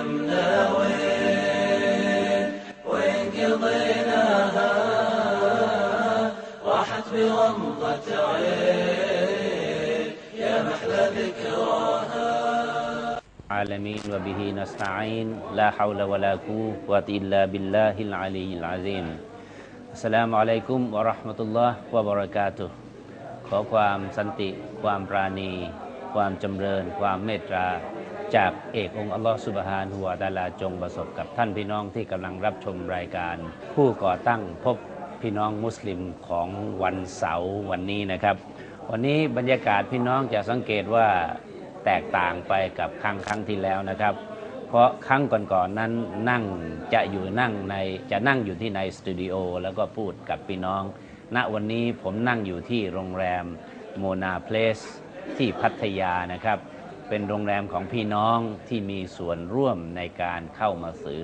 ندمنا وين وين قضيناها راحت بغمضة عين يا محلى ذكراها عالمين وبه نستعين لا حول ولا قوة إلا بالله العلي العظيم. السلام عليكم ورحمة الله وبركاته. ขอความสันติ ความปราณี ความจำเริญ ความเมตตา จากเอกองค์อัลลอฮฺสุบฮานะฮูวะตาลาจงประสบกับท่านพี่น้องที่กำลังรับชมรายการ ผู้ก่อตั้งพบพี่น้องมุสลิมของวันเสาร์วันนี้นะครับ วันนี้บรรยากาศพี่น้องจะสังเกตว่าแตกต่างไปกับครั้งครั้งที่แล้วนะครับ เพราะครั้งก่อนๆนั้นนั่งจะอยู่นั่งในจะนั่งอยู่ที่ในสตูดิโอแล้วก็พูดกับพี่น้อง ณวันนี้ผมนั่งอยู่ที่โรงแรมโมนาเพลสที่พัทยานะครับ เป็นโรงแรมของพี่น้องที่มีส่วนร่วมในการเข้ามาซื้อ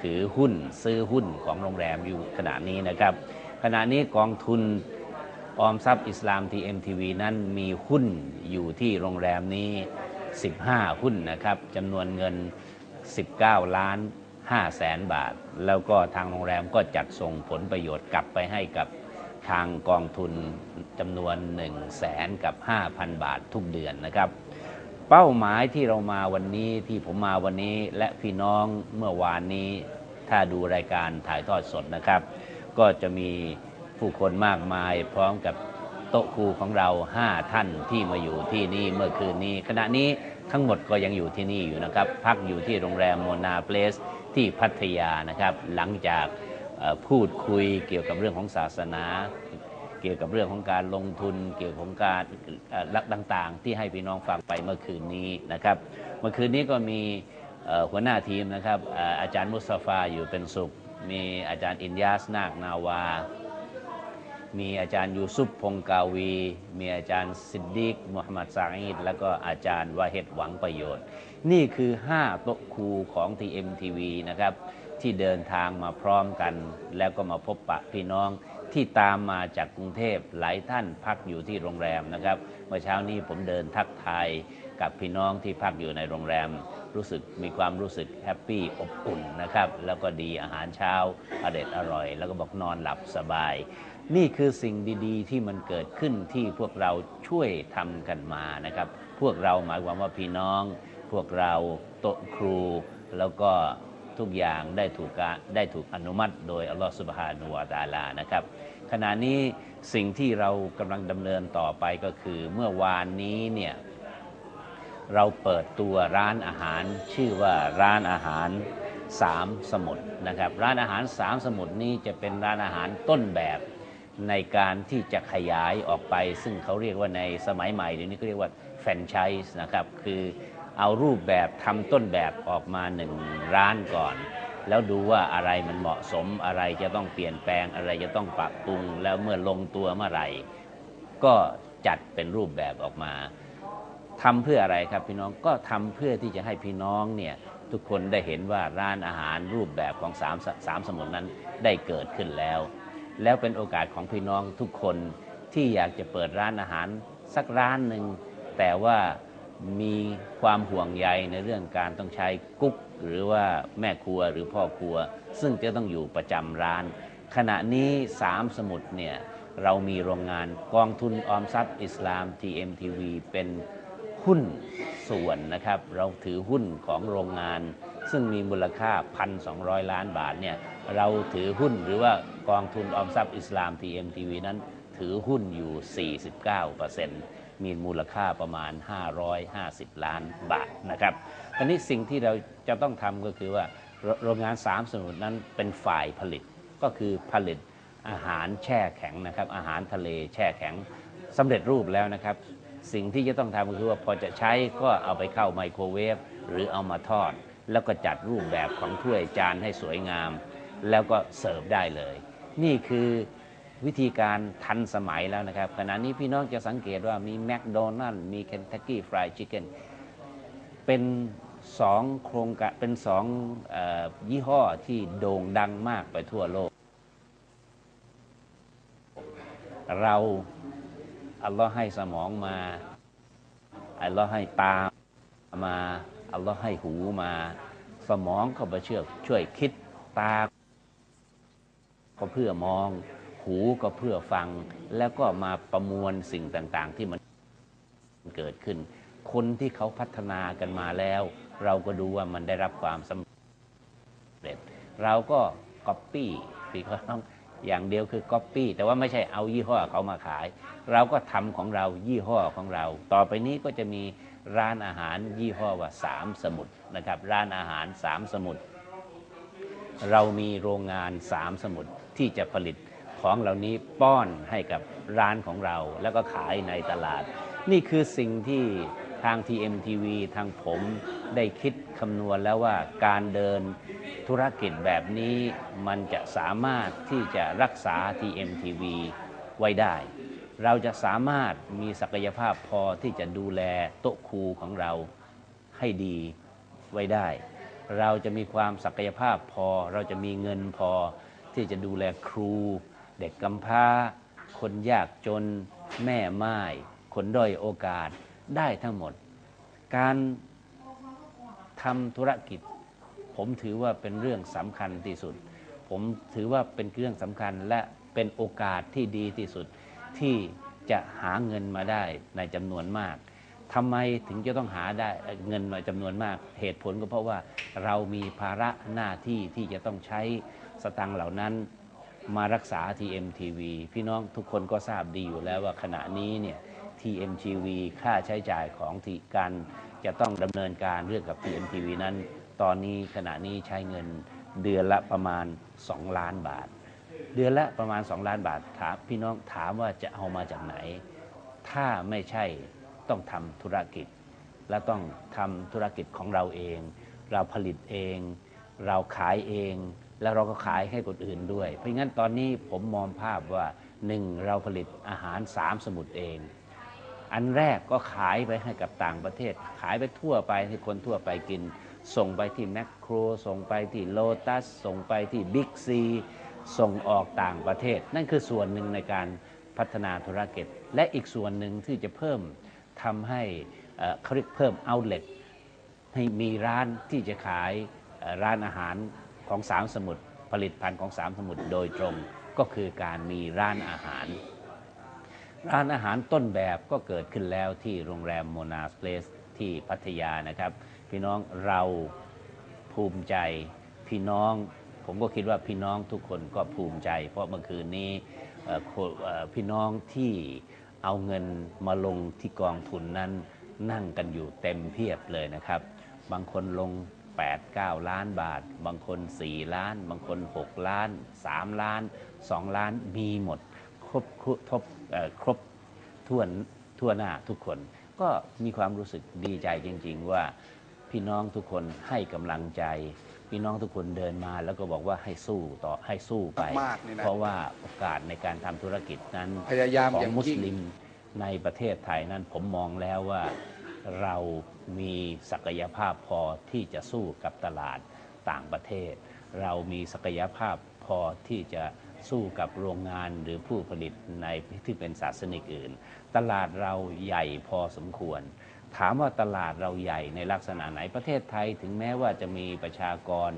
ถือหุ้นซื้อหุ้นของโรงแรมอยู่ขณะนี้นะครับ ขณะนี้กองทุนออมทรัพย์อิสลาม TMTV นั้นมีหุ้นอยู่ที่โรงแรมนี้ 15 หุ้นนะครับจำนวนเงิน 19 ล้าน5แสนบาท แล้วก็ทางโรงแรมก็จัดส่งผลประโยชน์กลับไปให้กับทางกองทุนจำนวน1แสนกับ 5,000 บาททุกเดือนนะครับ เป้าหมายที่เรามาวันนี้ที่ผมมาวันนี้และพี่น้องเมื่อวานนี้ ถ้าดูรายการถ่ายทอดสดนะครับ ก็จะมีผู้คนมากมายพร้อมกับโต๊ะครูของเรา5ท่านที่มาอยู่ที่นี่เมื่อคืนนี้ ขณะนี้ทั้งหมดก็ยังอยู่ที่นี่อยู่นะครับ พักอยู่ที่โรงแรมโมนาเพลสที่พัทยานะครับ หลังจากพูดคุยเกี่ยวกับเรื่องของศาสนา เกี่ยวกับเรื่องของการลงทุนเกี่ยวกับของการเอ่อลักต่างๆ ที่ให้พี่น้องฟังไปเมื่อคืนนี้นะครับ เมื่อคืนนี้ก็มีหัวหน้าทีมนะครับอาจารย์มุสตาฟาอยู่เป็นสุข มีอาจารย์อินยาสนาคนาวา มีอาจารย์ยูซุปพงกาวี มีอาจารย์ซิดดิกมุฮัมมัดซาอิดแล้วก็อาจารย์วาเฮดหวังประโยชน์ นี่คือ 5 โต๊ะครูของ TMTV นะครับที่เดินทางมาพร้อมกัน แล้วก็มาพบปะพี่น้อง ที่ตามมาจากกรุงเทพหลายท่านพักอยู่ที่โรงแรมนะครับ เมื่อเช้านี้ผมเดินทักทายกับพี่น้องที่พักอยู่ในโรงแรม รู้สึกมีความรู้สึกแฮปปี้อบอุ่นนะครับ แล้วก็ดีอาหารเช้าอเด็ดอร่อย แล้วก็บอกนอนหลับสบาย นี่คือสิ่งดีๆ ที่มันเกิดขึ้นที่พวกเราช่วยทำกันมานะครับ พวกเราหมายความว่าพี่น้อง พวกเราโต๊ะครูแล้วก็ทุกอย่างได้ถูกได้ถูกอนุมัติโดยอัลลอฮฺสุบฮานุวาตาลานะครับ ขณะนี้สิ่งที่เรากำลังดำเนินต่อไปก็คือ เมื่อวานนี้เนี่ยเราเปิดตัวร้านอาหารชื่อว่าร้านอาหารสามสมุทรนะครับ ร้านอาหารสามสมุทรนี้จะเป็นร้านอาหารต้นแบบในการที่จะขยายออกไป ซึ่งเขาเรียกว่าในสมัยใหม่เดี๋ยวนี้เขาเรียกว่าแฟรนไชส์นะครับ คือเอารูปแบบทำต้นแบบออกมาหนึ่งร้านก่อน แล้วดูว่าอะไรมันเหมาะสมอะไรจะต้องเปลี่ยนแปลงอะไรจะต้องปรับปรุง แล้วเมื่อลงตัวเมื่อไหร่ ก็จัดเป็นรูปแบบออกมาทำเพื่ออะไรครับพี่น้องก็ทำเพื่อที่จะให้พี่น้องเนี่ยทุกคนได้เห็นว่าร้านอาหารรูปแบบของสามสามสมุทรนั้นได้เกิดขึ้นแล้ว แล้วเป็นโอกาสของพี่น้องทุกคนที่อยากจะเปิดร้านอาหารสักร้านหนึ่งแต่ว่ามีความห่วงใยในเรื่องการต้องใช้กุ๊ก หรือว่าแม่ครัวหรือพ่อครัว ซึ่งจะต้องอยู่ประจำร้าน ขณะนี้สามสมุทรเนี่ยเรามีโรงงานกองทุนออมทรัพย์อิสลาม TMTV เป็นหุ้นส่วนนะครับ เราถือหุ้นของโรงงาน ซึ่งมีมูลค่า 1,200 ล้านบาทเนี่ยเราถือหุ้นหรือว่ากองทุนออมทรัพย์อิสลาม TMTV นั้นถือหุ้นอยู่ 49% มีมูลค่าประมาณ 550 ล้านบาทนะครับตอนนี้สิ่งที่เราจะต้องทำก็คือว่าโรงงาน3สมุทรนั้นเป็นฝ่ายผลิตก็คือผลิตอาหารแช่แข็งนะครับ อาหารทะเลแช่แข็งสำเร็จรูปแล้วนะครับ สิ่งที่จะต้องทำก็คือว่าพอจะใช้ก็เอาไปเข้าไมโครเวฟหรือเอามาทอด แล้วก็จัดรูปแบบของถ้วยจานให้สวยงาม แล้วก็เสิร์ฟได้เลย นี่คือ วิธีการทันสมัยแล้วนะครับ ขณะนี้พี่น้องจะสังเกตว่ามีแม d โดนัล s มี Kentucky Fried Chicken เป็นสองโครงการเป็นสองออยี่ห้อที่โด่งดังมากไปทั่วโลก เราอัลลอฮ์ให้สมองมาอัลลอฮ์ให้ตามาอัลลอฮ์ให้หูมาสสมองก็มาเชื่อช่วยคิดตา ก็เพื่อมอง หูก็เพื่อฟัง แล้วก็มาประมวลสิ่งต่างๆ ที่มันเกิดขึ้น คนที่เขาพัฒนากันมาแล้ว เราก็ดูว่ามันได้รับความสำเร็จ เราก็ก๊อปปี้พี่ก็ต้องอย่างเดียวคือก๊อปปี้แต่ว่าไม่ใช่เอายี่ห้อเขามาขาย เราก็ทำของเรายี่ห้อของเรา ต่อไปนี้ก็จะมีร้านอาหารยี่ห้อว่าสามสมุทรนะครับ ร้านอาหารสามสมุทรเรามีโรงงานสามสมุทรที่จะผลิต ของเหล่านี้ป้อนให้กับร้านของเรา แล้วก็ขายในตลาด นี่คือสิ่งที่ทาง TMTV ทางผมได้คิดคำนวณแล้วว่าการเดินธุรกิจแบบนี้มันจะสามารถที่จะรักษา TMTV ไว้ได้ เราจะสามารถมีศักยภาพพอที่จะดูแลโต๊ะครูของเราให้ดีไว้ได้ เราจะมีความศักยภาพพอ เราจะมีเงินพอที่จะดูแลครู เด็กกำพร้า คนยากจน แม่ไม้คนด้อยโอกาสได้ทั้งหมด การทำธุรกิจ ผมถือว่าเป็นเรื่องสำคัญที่สุด ผมถือว่าเป็นเรื่องสำคัญและเป็นโอกาสที่ดีที่สุดที่จะหาเงินมาได้ในจำนวนมากทำไมถึงจะต้องหาได้เงินมาจำนวนมาก เหตุผลก็เพราะว่าเรามีภาระหน้าที่ที่จะต้องใช้สตังเหล่านั้น มารักษา TMTV พี่น้องทุกคนก็ทราบดีอยู่แล้วว่าขณะนี้เนี่ย TMTV ค่าใช้จ่ายของที่การจะต้องดำเนินการเรื่องกับ TMTV นั้น ตอนนี้ขณะนี้ใช้เงินเดือนละประมาณ 2 ล้านบาท เดือนละประมาณ 2 ล้านบาทถามพี่น้องถามว่าจะเอามาจากไหน ถ้าไม่ใช่ต้องทำธุรกิจ และต้องทำธุรกิจของเราเอง เราผลิตเอง เราขายเอง แล้วเราก็ขายให้คนอื่นด้วย เพราะงั้นตอนนี้ผมมองภาพว่าหนึ่งเราผลิตอาหารสามสมุทรเอง อันแรกก็ขายไปให้กับต่างประเทศ ขายไปทั่วไปให้คนทั่วไปกิน ส่งไปที่แมคโครส่งไปที่โลตัสส่งไปที่บิ๊กซีส่งออกต่างประเทศ นั่นคือส่วนหนึ่งในการพัฒนาธุรกิจ และอีกส่วนหนึ่งที่จะเพิ่มทำให้เขาเรียกเพิ่มเอาเล t ให้มีร้านที่จะขายร้านอาหาร ของสามสมุทรผลิตภัณฑ์ของสามสมุทรโดยตรงก็คือการมีร้านอาหาร ร้านอาหารต้นแบบก็เกิดขึ้นแล้วที่โรงแรมโมนาสเพลสที่พัทยานะครับ พี่น้องเราภูมิใจพี่น้อง ผมก็คิดว่าพี่น้องทุกคนก็ภูมิใจ เพราะเมื่อคืนนี้พี่น้องที่เอาเงินมาลงที่กองทุนนั้นนั่งกันอยู่เต็มเพียบเลยนะครับ บางคนลง 8 9 ล้านบาท บางคน 4 ล้าน บางคน 6 ล้าน 3 ล้าน 2 ล้านมีหมด ครบครบทบเอ่อครบทั่วทั่วหน้าทุกคน ก็มีความรู้สึกดีใจจริง ๆ ว่าพี่น้องทุกคนให้กำลังใจ พี่น้องทุกคนเดินมาแล้วก็บอกว่าให้สู้ต่อให้สู้ไป มากนี่นะ เพราะว่าโอกาสในการทำธุรกิจนั้น พยายามขอองย่างมุสยิ่ง ลิมในประเทศไทยนั้นผมมองแล้วว่า เรามีศักยภาพพอที่จะสู้กับตลาดต่างประเทศ เรามีศักยภาพพอที่จะสู้กับโรงงานหรือผู้ผลิตในที่เป็นศาสนิกอื่น ตลาดเราใหญ่พอสมควร ถามว่าตลาดเราใหญ่ในลักษณะไหนประเทศไทย ถึงแม้ว่าจะมีประชากร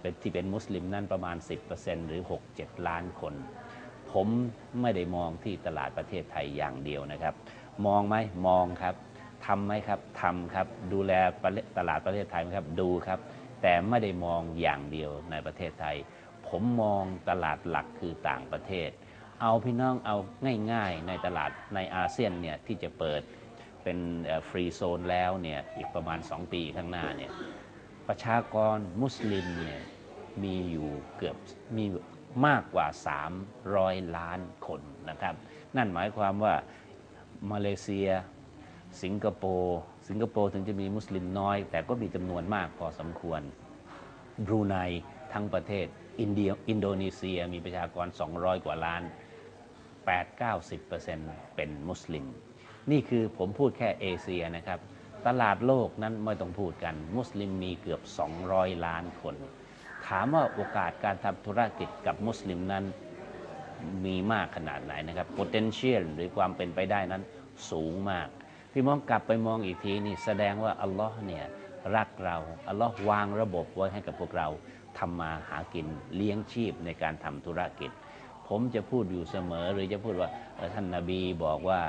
เป็นที่เป็นมุสลิมนั่นประมาณ 10%หรือ 6-7 ล้านคน ผมไม่ได้มองที่ตลาดประเทศไทยอย่างเดียวนะครับ มองไหมมองครับ ทำไหมครับทำครับ ดูแลตลาดประเทศไทยไหมครับดูครับ แต่ไม่ได้มองอย่างเดียวในประเทศไทย ผมมองตลาดหลักคือต่างประเทศ เอาพี่น้องเอาง่ายๆ ในตลาดในอาเซียนเนี่ยที่จะเปิดเป็นฟรีโซนแล้วเนี่ยอีกประมาณ 2 ปีข้างหน้าเนี่ยประชากรมุสลิมเนี่ยมีอยู่เกือบมีมากกว่า 300 ล้านคนนะครับ นั่นหมายความว่ามาเลเซีย สิงคโปร์ สิงคโปร์ถึงจะมีมุสลิมน้อย แต่ก็มีจำนวนมากพอสมควร บรูไนทั้งประเทศ อินเดีย อินโดนีเซียมีประชากร 200 กว่าล้าน 8-90%เป็นมุสลิม นี่คือผมพูดแค่เอเชียนะครับ ตลาดโลกนั้นไม่ต้องพูดกัน มุสลิมมีเกือบ 200 ล้านคน ถามว่าโอกาสการทำธุรกิจกับมุสลิมนั้นมีมากขนาดไหนนะครับ potential หรือความเป็นไปได้นั้นสูงมาก พี่มองกลับไปมองอีกทีนี่แสดงว่าอัลลอฮ์เนี่ยรักเราอัลลอฮ์วางระบบไว้ให้กับพวกเราทำมาหากินเลี้ยงชีพในการทำธุรกิจ ผมจะพูดอยู่เสมอหรือจะพูดว่าท่านนาบีบอกว่า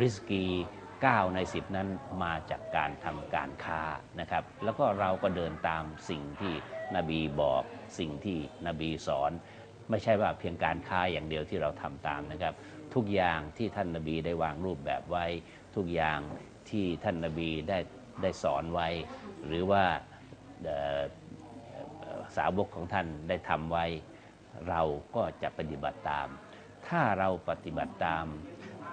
ริสกี9ใน 10 นั้นมาจากการทำการค้านะครับ แล้วก็เราก็เดินตามสิ่งที่นบีบอกสิ่งที่นบีสอน ไม่ใช่ว่าเพียงการค้าอย่างเดียวที่เราทำตามนะครับ ทุกอย่างที่ท่านนบีได้วางรูปแบบไว้ ทุกอย่างที่ท่านนบีได้ได้สอนไว้ หรือว่าสาวกของท่านได้ทำไว้ เราก็จะปฏิบัติตาม ถ้าเราปฏิบัติตาม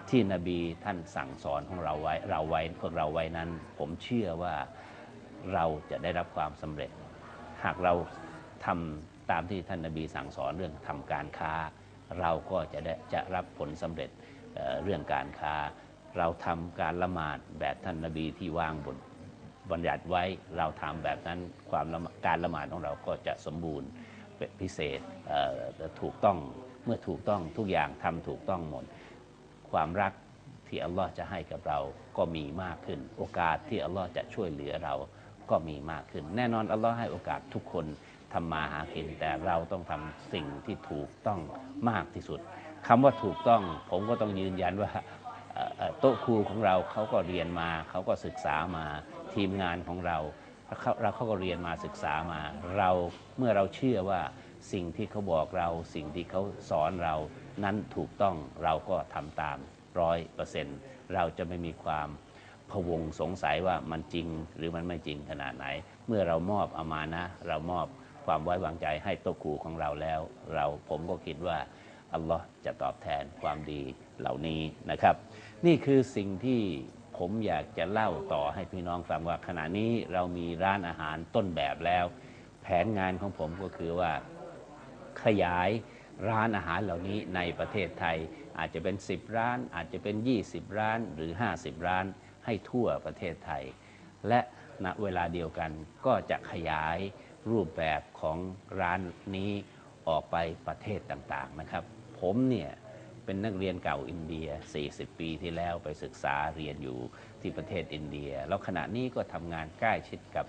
ที่นบีท่านสั่งสอนของเราไว้เราไว้พวกเราไว้นั้น ผมเชื่อว่าเราจะได้รับความสำเร็จ หากเราทำตามที่ท่านนบีสั่งสอนเรื่องทำการค้า เราก็จะได้จะรับผลสำเร็จเเรื่องการค้า เราทำการละหมาดแบบท่านนบีที่วางบทบัญญัติไว้เราทำแบบนั้นความการละหมาดของเราก็จะสมบูรณ์เป็นพิเศษถูกต้องเมื่อถูกต้องทุกอย่างทำถูกต้องหมด ความรักที่อัลลอฮ์จะให้กับเราก็มีมากขึ้น โอกาสที่อัลลอฮ์จะช่วยเหลือเราก็มีมากขึ้น แน่นอนอัลลอฮ์ให้โอกาสทุกคนทำมาหากินแต่เราต้องทำสิ่งที่ถูกต้องมากที่สุดคำว่าถูกต้องผมก็ต้องยืนยันว่า โต๊ะครูของเราเขาก็เรียนมาเขาก็ศึกษามาทีมงานของเราเขาเราเขาก็เรียนมาศึกษามา เราเมื่อเราเชื่อว่าสิ่งที่เขาบอกเรา สิ่งที่เขาสอนเรานั้นถูกต้องเราก็ทำตามร้อยเปอร์เซ็นต์เราจะไม่มีความพะวงสงสัยว่ามันจริงหรือมันไม่จริงขนาดไหน เมื่อเรามอบอามานะ เรามอบความไว้วางใจให้โตะครูของเราแล้ว เราผมก็คิดว่าอัลลอฮ์จะตอบแทนความดีเหล่านี้นะครับ นี่คือสิ่งที่ผมอยากจะเล่าต่อให้พี่น้องฟังว่าขณะนี้เรามีร้านอาหารต้นแบบแล้ว แผนงานของผมก็คือว่าขยายร้านอาหารเหล่านี้ในประเทศไทย อาจจะเป็น 10 ร้าน อาจจะเป็น 20 ร้านหรือ 50 ร้านให้ทั่วประเทศไทย และณเวลาเดียวกันก็จะขยายรูปแบบของร้านนี้ออกไปประเทศต่างๆนะครับ ผมเนี่ย เป็นนักเรียนเก่าอินเดีย 40 ปีที่แล้วไปศึกษาเรียนอยู่ที่ประเทศอินเดีย แล้วขณะนี้ก็ทำงานใกล้ชิดกับ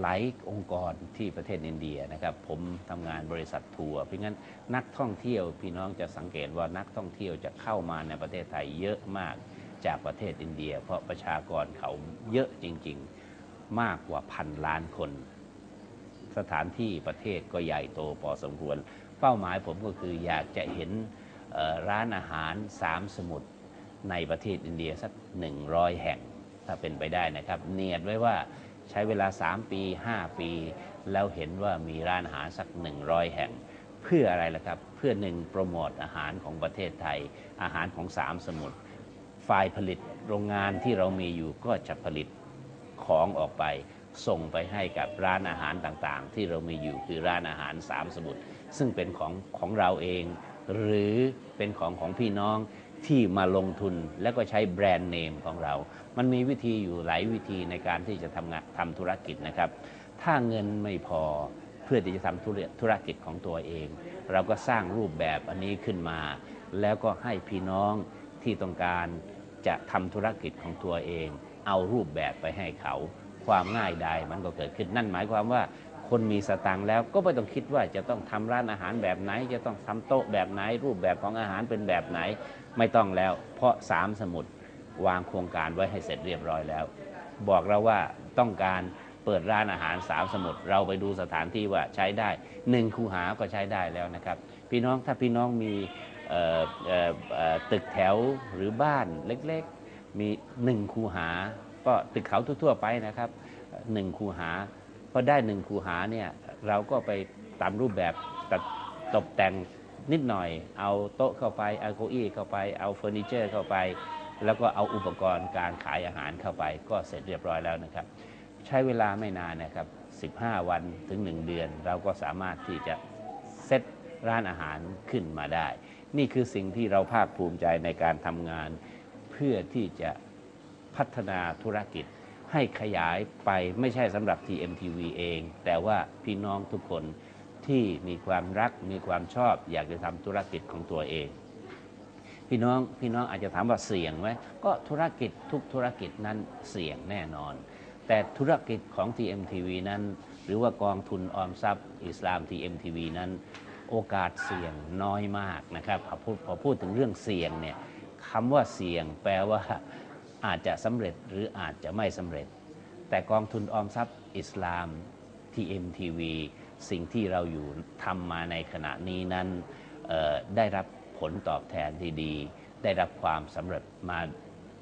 หลายองค์กรที่ประเทศอินเดียนะครับผมทำงานบริษัททัวร์เพราะงั้นนักท่องเที่ยวพี่น้องจะสังเกตว่านักท่องเที่ยวจะเข้ามาในประเทศไทยเยอะมากจากประเทศอินเดีย เพราะประชากรเขาเยอะจริง ๆมากกว่าพันล้านคน สถานที่ประเทศก็ใหญ่โตพอสมควร เป้าหมายผมก็คืออยากจะเห็น ร้านอาหารสามสมุทรในประเทศอินเดียสัก 100 แห่งถ้าเป็นไปได้นะครับ เนียดไว้ว่าใช้เวลา 3 ปี 5 ปี แล้วเห็นว่ามีร้านอาหารสัก 100 แห่ง เพื่ออะไรล่ะครับ เพื่อหนึ่งโปรโมทอาหารของประเทศไทย อาหารของสามสมุทรฝ่ายผลิตโรงงานที่เรามีอยู่ก็จะผลิตของออกไป ส่งไปให้กับร้านอาหารต่างๆ ที่เรามีอยู่คือร้านอาหารสามสมุทรซึ่งเป็นของของเราเอง หรือเป็นของของพี่น้องที่มาลงทุนแล้วก็ใช้แบรนด์เนมของเรา มันมีวิธีอยู่หลายวิธีในการที่จะทำงานทำธุรกิจนะครับ ถ้าเงินไม่พอเพื่อที่จะทำธุรธุรกิจของตัวเอง เราก็สร้างรูปแบบอันนี้ขึ้นมา แล้วก็ให้พี่น้องที่ต้องการจะทำธุรกิจของตัวเอง เอารูปแบบไปให้เขา ความง่ายดายมันก็เกิดขึ้นนั่นหมายความว่า คนมีสตังค์แล้วก็ไม่ต้องคิดว่าจะต้องทำร้านอาหารแบบไหน จะต้องทำโต๊ะแบบไหน รูปแบบของอาหารเป็นแบบไหน ไม่ต้องแล้ว เพราะสามสมุดวางโครงการไว้ให้เสร็จเรียบร้อยแล้ว บอกเราว่าต้องการเปิดร้านอาหารสามสมุดเราไปดูสถานที่ว่าใช้ได้หนึ่งคูหาก็ใช้ได้แล้วนะครับ พี่น้องถ้าพี่น้องมีตึกแถวหรือบ้านเล็กๆ มีหนึ่งคูหา ก็ตึกเขาทั่วๆไปนะครับหนึ่งคูหา พอได้หนึ่งคูหาเนี่ยเราก็ไปตามรูปแบบตัดตกแต่งนิดหน่อย เอาโต๊ะเข้าไปเอาเก้าอี้เข้าไปเอาเฟอร์นิเจอร์เข้าไป แล้วก็เอาอุปกรณ์การขายอาหารเข้าไป ก็เสร็จเรียบร้อยแล้วนะครับ ใช้เวลาไม่นานนะครับ 15 วันถึง 1 เดือน เราก็สามารถที่จะเซตร้านอาหารขึ้นมาได้ นี่คือสิ่งที่เราภาคภูมิใจในการทำงาน เพื่อที่จะพัฒนาธุรกิจ ให้ขยายไปไม่ใช่สำหรับ TMTV เอง แต่ว่าพี่น้องทุกคนที่มีความรักมีความชอบ อยากจะทำธุรกิจของตัวเอง พี่น้องพี่น้องอาจจะถามว่าเสี่ยงไหมก็ธุรกิจทุกธุรกิจนั้นเสี่ยงแน่นอน แต่ธุรกิจของ TMTV นั้น หรือว่ากองทุนออมทรัพย์ อิสลาม TMTV นั้น โอกาสเสี่ยงน้อยมากนะครับพอพูดพอพูดถึงเรื่องเสี่ยงเนี่ยคำว่าเสี่ยงแปลว่า อาจจะสำเร็จหรืออาจจะไม่สำเร็จ แต่กองทุนออมทรัพย์อิสลาม TMTV สิ่งที่เราอยู่ทำมาในขณะนี้นั้นได้รับผลตอบแทนที่ดี ได้รับความสำเร็จมา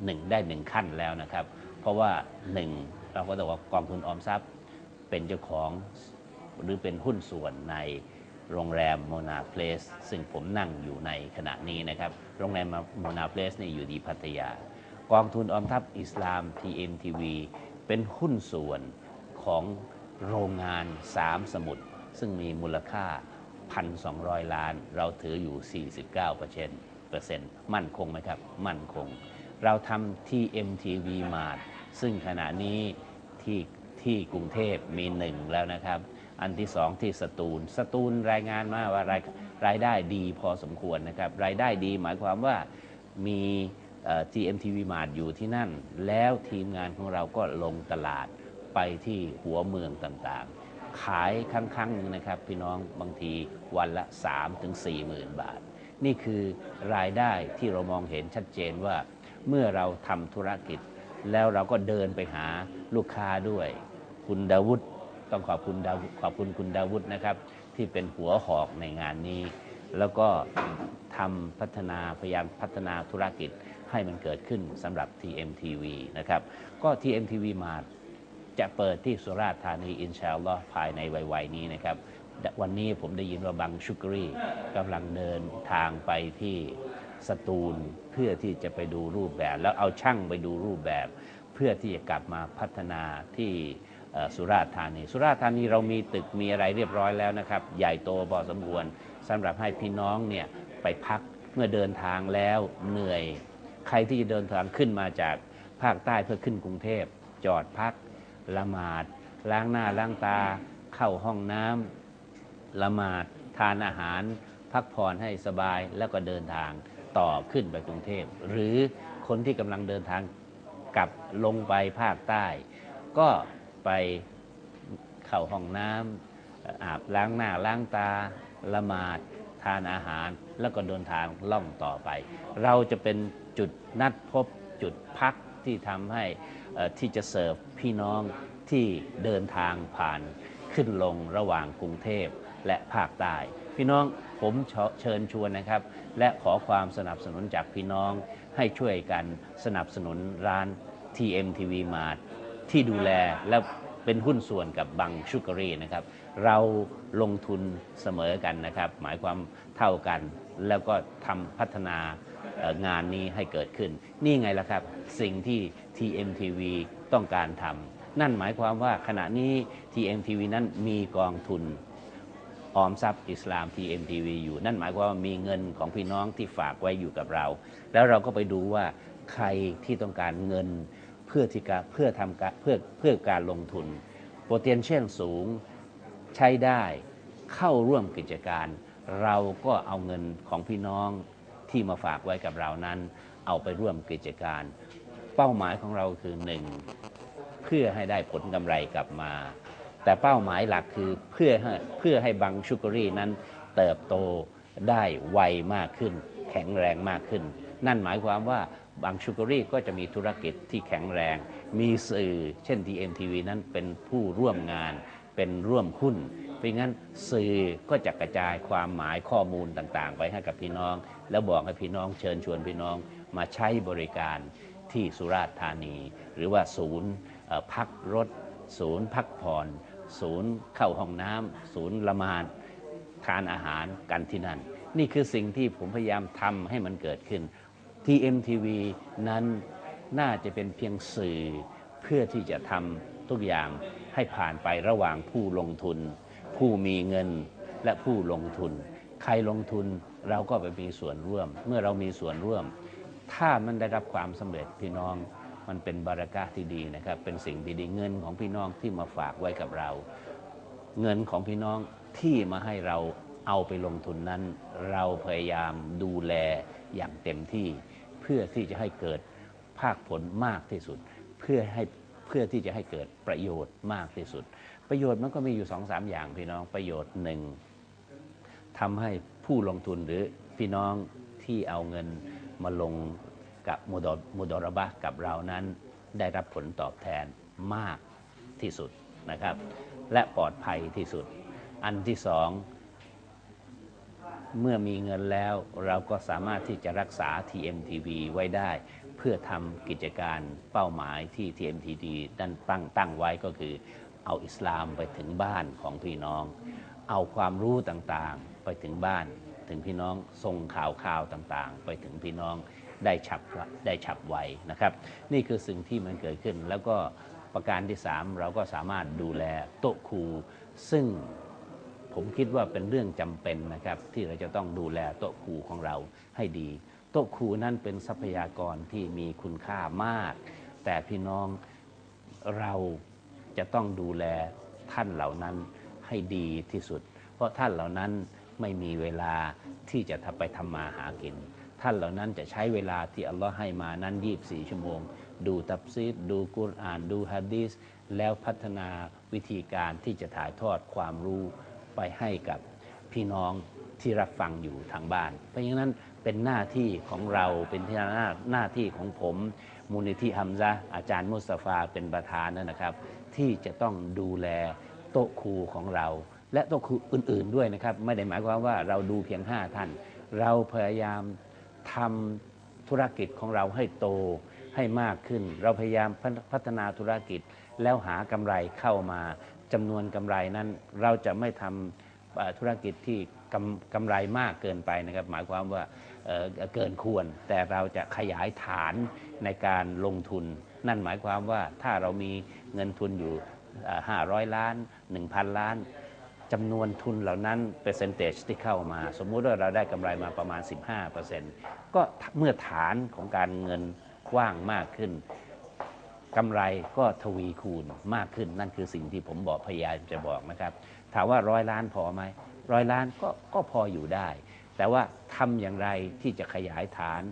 หนึ่งได้หนึ่งขั้นแล้วนะครับ เพราะว่าหนึ่งเราก็ต้องว่ากองทุนออมทรัพย์เป็นเจ้าของหรือเป็นหุ้นส่วนในโรงแรมโมนาเพลสซึ่งผมนั่งอยู่ในขณะนี้นะครับ โรงแรมโมนาเพลสนี่อยู่ที่พัทยา กองทุนออมทรัพย์อิสลาม TMTV เป็นหุ้นส่วนของโรงงานสามสมุทรซึ่งมีมูลค่า 1,200 ล้าน เราถืออยู่ 49เปอร์เซ็นต์เปอร์เซ็นต์มั่นคงไหมครับ มั่นคง เราทำ TMTV Mart ซึ่งขณะนี้ที่ที่กรุงเทพมีหนึ่งแล้วนะครับ อันที่สองที่สตูล สตูลรายงานมาว่ารายรายได้ดีพอสมควรนะครับ รายได้ดีหมายความว่ามี เอ่อ TMTV Mart อยู่ที่นั่น แล้วทีมงานของเราก็ลงตลาดไปที่หัวเมืองต่างๆ ขายครั้งครั้งหนึ่งนะครับ พี่น้องบางทีวันละ 3-4ถึง4หมื่นบาท นี่คือรายได้ที่เรามองเห็นชัดเจนว่า เมื่อเราทำธุรกิจ แล้วเราก็เดินไปหาลูกค้าด้วย คุณดาวุฒต้องขอบคุณดาวุฒขอบคุณคุณดาวุฒนะครับ ที่เป็นหัวหอกในงานนี้ แล้วก็ทำพัฒนาพยายามพัฒนาธุรกิจ ให้มันเกิดขึ้นสำหรับ TMTV นะครับ ก็ TMTV มาจะเปิดที่สุราษฎร์ธานีอินชาอัลลอฮ์ภายในไวๆนี้นะครับ วันนี้ผมได้ยินว่าบังชุกรีกำลังเดินทางไปที่สตูลเพื่อที่จะไปดูรูปแบบ แล้วเอาช่างไปดูรูปแบบ เพื่อที่จะกลับมาพัฒนาที่สุราษฎร์ธานี สุราษฎร์ธานีเรามีตึกมีอะไรเรียบร้อยแล้วนะครับ ใหญ่โตพอสมควรสำหรับให้พี่น้องเนี่ยไปพักเมื่อเดินทางแล้วเหนื่อย ใครที่จะเดินทางขึ้นมาจากภาคใต้เพื่อขึ้นกรุงเทพ จอดพัก ละหมาด ล้างหน้าล้างตา เข้าห้องน้ำละหมาด ทานอาหาร พักผ่อนให้สบายแล้วก็เดินทางต่อขึ้นไปกรุงเทพ หรือคนที่กำลังเดินทางกลับลงไปภาคใต้ ก็ไปเข้าห้องน้ำอาบล้างหน้าล้างตา ละหมาด ทานอาหารแล้วก็เดินทางล่องต่อไป เราจะเป็น จุดนัดพบจุดพักที่ทำให้ที่จะเสิร์ฟพี่น้องที่เดินทางผ่านขึ้นลงระหว่างกรุงเทพและภาคใต้พี่น้องผมเชิญชวนนะครับ และขอความสนับสนุนจากพี่น้องให้ช่วยกันสนับสนุนร้าน TMTV Mart ที่ดูแลและเป็นหุ้นส่วนกับบังชุกรีนะครับ เราลงทุนเสมอกันนะครับ หมายความเท่ากันแล้วก็ทำพัฒนา งานนี้ให้เกิดขึ้น นี่ไงล่ะครับ สิ่งที่ TMTV ต้องการทำนั่นหมายความว่าขณะนี้ TMTV นั้นมีกองทุนออมทรัพย์อิสลาม TMTV อยู่ นั่นหมายความว่ามีเงินของพี่น้องที่ฝากไว้อยู่กับเรา แล้วเราก็ไปดูว่าใครที่ต้องการเงินเพื่อที่การเพื่อทำการเพื่อเพื่อการลงทุน potential สูงใช้ได้เข้าร่วมกิจการ เราก็เอาเงินของพี่น้อง ที่มาฝากไว้กับเรานั้น เอาไปร่วมกิจการ เป้าหมายของเราคือหนึ่งเพื่อให้ได้ผลกำไรกลับมา แต่เป้าหมายหลักคือเพื่อให้เพื่อให้บังชุกรีนั้นเติบโตได้ไวมากขึ้น แข็งแรงมากขึ้น นั่นหมายความว่าบังชุกรีก็จะมีธุรกิจที่แข็งแรง มีสื่อเช่น TMTV นั้นเป็นผู้ร่วมงาน เป็นร่วมหุ้น เพราะงั้นสื่อก็จะกระจายความหมายข้อมูลต่างๆ ไปให้กับพี่น้อง แล้วบอกให้พี่น้องเชิญชวนพี่น้องมาใช้บริการที่สุราษฎร์ธานี หรือว่าศูนย์พักรถ ศูนย์พักผ่อนศูนย์เข้าห้องน้ำศูนย์ละหมาดทานอาหารกันที่นั่น นี่คือสิ่งที่ผมพยายามทำให้มันเกิดขึ้น TMTV นั้นน่าจะเป็นเพียงสื่อเพื่อที่จะทำ ทุกอย่างให้ผ่านไประหว่างผู้ลงทุน ผู้มีเงินและผู้ลงทุน ใครลงทุนเราก็ไปมีส่วนร่วม เมื่อเรามีส่วนร่วม ถ้ามันได้รับความสำเร็จพี่น้องมันเป็นบารักะที่ดีนะครับ เป็นสิ่งดีๆเงินของพี่น้องที่มาฝากไว้กับเรา เงินของพี่น้องที่มาให้เราเอาไปลงทุนนั้น เราพยายามดูแลอย่างเต็มที่ เพื่อที่จะให้เกิดภาคผลมากที่สุด เพื่อให้ ผพื่อที่จะให้เกิดประโยชน์มากที่สุด ประโยชน์มันก็มีอยู่สองสามอย่างพี่น้องประโยชน์หนึ่งทำให้ผู้ลงทุนหรือพี่น้องที่เอาเงินมาลงกับมุดอมุดอรบะกับเรานั้น ได้รับผลตอบแทนมากที่สุดนะครับ และปลอดภัยที่สุด อันที่สองเมื่อมีเงินแล้วเราก็สามารถที่จะรักษา TMTV ไว้ได้ เพื่อทำกิจการเป้าหมายที่ TMTV ดันตั้งตั้งไว้ก็คือเอาอิสลามไปถึงบ้านของพี่น้อง เอาความรู้ต่างๆไปถึงบ้าน ถึงพี่น้องส่งข่าวข่าวต่างๆ ไปถึงพี่น้องได้ฉับได้ฉับไวนะครับ นี่คือสิ่งที่มันเกิดขึ้น แล้วก็ประการที่ 3 เราก็สามารถดูแลโต๊ะครูซึ่งผมคิดว่าเป็นเรื่องจำเป็นนะครับ ที่เราจะต้องดูแลโต๊ะครูของเราให้ดี โต๊ะครูนั่นเป็นทรัพยากรที่มีคุณค่ามาก แต่พี่น้องเราจะต้องดูแลท่านเหล่านั้นให้ดีที่สุด เพราะท่านเหล่านั้นไม่มีเวลาที่จะทำไปทำมาหากิน ท่านเหล่านั้นจะใช้เวลาที่อัลลอฮ์ให้มานั้น 24 ชั่วโมง ดูตับซีดดูกุรอาน ดูฮะดีษแล้วพัฒนาวิธีการที่จะถ่ายทอดความรู้ไปให้กับพี่น้อง ที่รับฟังอยู่ทางบ้าน เพราะฉะนั้นเป็นหน้าที่ของเราเป็นที่หน้าหน้าที่ของผม มูลนิธิฮัมซะอาจารย์มุสตาฟาเป็นประธานนะครับ ที่จะต้องดูแลโต๊ะครูของเรา และโต๊ะครูอื่น ๆด้วยนะครับ ไม่ได้หมายความว่าเราดูเพียง 5 ท่าน เราพยายามทำธุรกิจของเราให้โตให้มากขึ้น เราพยายามพัฒนาธุรกิจแล้วหากำไรเข้ามาจำนวนกำไรนั้น เราจะไม่ทำธุรกิจที่ กำกำไรมากเกินไปนะครับ หมายความว่าเเกินควร แต่เราจะขยายฐานในการลงทุน นั่นหมายความว่าถ้าเรามีเงินทุนอยู่ 500 ล้าน 1,000 ล้านจำนวนทุนเหล่านั้นเปอร์เซนเตจที่เข้ามา สมมุติว่าเราได้กำไรมาประมาณ 15%ก็เมื่อฐานของการเงินกว้างมากขึ้นกำไรก็ทวีคูณมากขึ้นนั่นคือสิ่งที่ผมบอกพยายามจะบอกนะครับ ถามว่าร้อยล้านพอไหม ร้อยล้านก็ก็พออยู่ได้ แต่ว่าทำอย่างไรที่จะขยายฐาน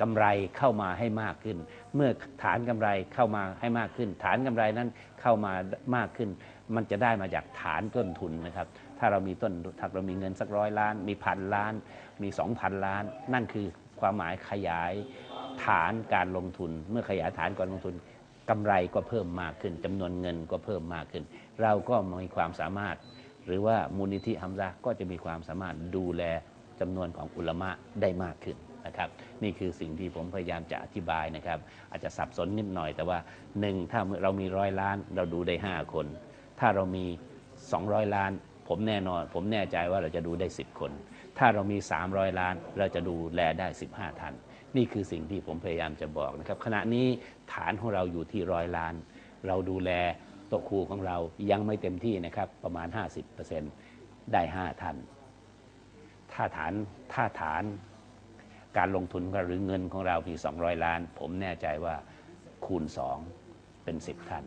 กำไรเข้ามาให้มากขึ้น เมื่อฐานกำไรเข้ามาให้มากขึ้น ฐานกำไรนั้นเข้ามามากขึ้น มันจะได้มาจากฐานต้นทุนนะครับ ถ้าเรามีต้นถ้าเรามีเงินสักร้อยล้าน มีพันล้าน มีสองพันล้าน นั่นคือความหมายขยายฐานการลงทุน เมื่อขยายฐานการลงทุนกำไรก็เพิ่มมากขึ้นจำนวนเงินก็เพิ่มมากขึ้น เราก็มีความสามารถ หรือว่ามูลนิธิฮัมซะห์ก็จะมีความสามารถดูแลจำนวนของอุลมะได้มากขึ้นนะครับ นี่คือสิ่งที่ผมพยายามจะอธิบายนะครับ อาจจะสับสนนิดหน่อย แต่ว่าหนึ่งถ้าเรามีร้อยล้านเราดูได้ 5 คน ถ้าเรามี 200 ล้าน ผมแน่นอน ผมแน่ใจว่าเราจะดูได้ 10 คน ถ้าเรามี 300 ล้าน เราจะดูแลได้ 15ท่านนี่คือสิ่งที่ผมพยายามจะบอกนะครับขณะนี้ฐานของเราอยู่ที่ร้อยล้าน เราดูแล ต๊ะครูของเรายังไม่เต็มที่นะครับประมาณ 50%ได้ 5 ท่าน ถ้าฐานถ้าฐานการลงทุนหรือเงินของเรามี200 ล้าน ผมแน่ใจว่าคูณ 2 เป็น 10 ท่าน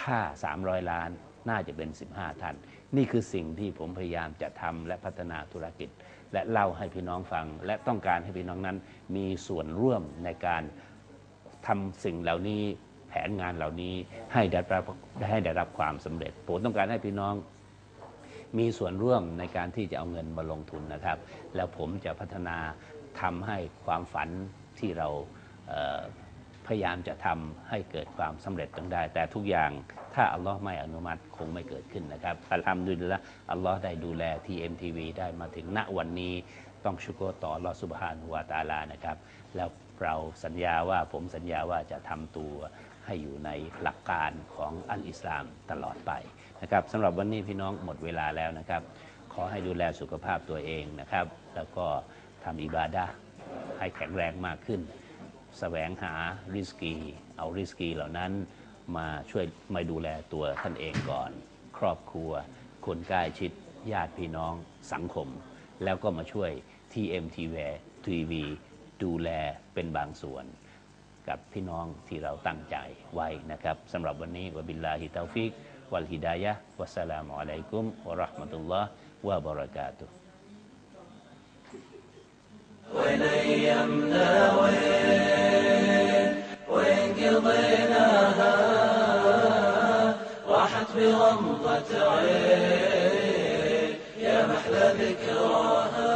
ถ้า 300 ล้านน่าจะเป็น 15 ท่าน นี่คือสิ่งที่ผมพยายามจะทำและพัฒนาธุรกิจ และเล่าให้พี่น้องฟัง และต้องการให้พี่น้องนั้นมีส่วนร่วมในการทำสิ่งเหล่านี้ ผนงานเหล่านี้ให้ได้รับให้ได้รับความสำเร็จผมต้องการให้พี่น้องมีส่วนร่วมในการที่จะเอาเงินมาลงทุนนะครับ แล้วผมจะพัฒนาทำให้ความฝันที่เราเพยายามจะทำให้เกิดความสำเร็จต้องได้ แต่ทุกอย่างถ้าอัลลอฮ์ไม่อนุมัติคงไม่เกิดขึ้นนะครับอัลฮัมดุลิลละอัลลอฮ์ได้ดูแล TMTV ได้มาถึงณวันนี้ต้องชุกรต่ออัลลอฮ์สุบฮานุวตาลานะครับ แล้วเราสัญญาว่าผมสัญญาว่าจะทำตัว ให้อยู่ในหลักการของอัลอิสลามตลอดไปนะครับสำหรับวันนี้พี่น้องหมดเวลาแล้วนะครับ ขอให้ดูแลสุขภาพตัวเองนะครับ แล้วก็ทำอิบาดะให้แข็งแรงมากขึ้นแสวงหาริสกี เอาริสกีเหล่านั้นมาช่วยมาดูแลตัวท่านเองก่อน ครอบครัว คนใกล้ชิดญาติพี่น้องสังคม แล้วก็มาช่วย TMTV ดูแลเป็นบางส่วน กับพี่น้องที่เราตั้งใจไว้นะครับสำหรับวันนี้วบิลลาฮิตาฟิกวัลฮิดายะวัสสลามุอะลัยกุมวะราะห์มะตุลลอฮ์วะบะเราะกาตุฮ์ وليم داوين وين قضيناها راحت بغمضة عين يا محلى ذكراها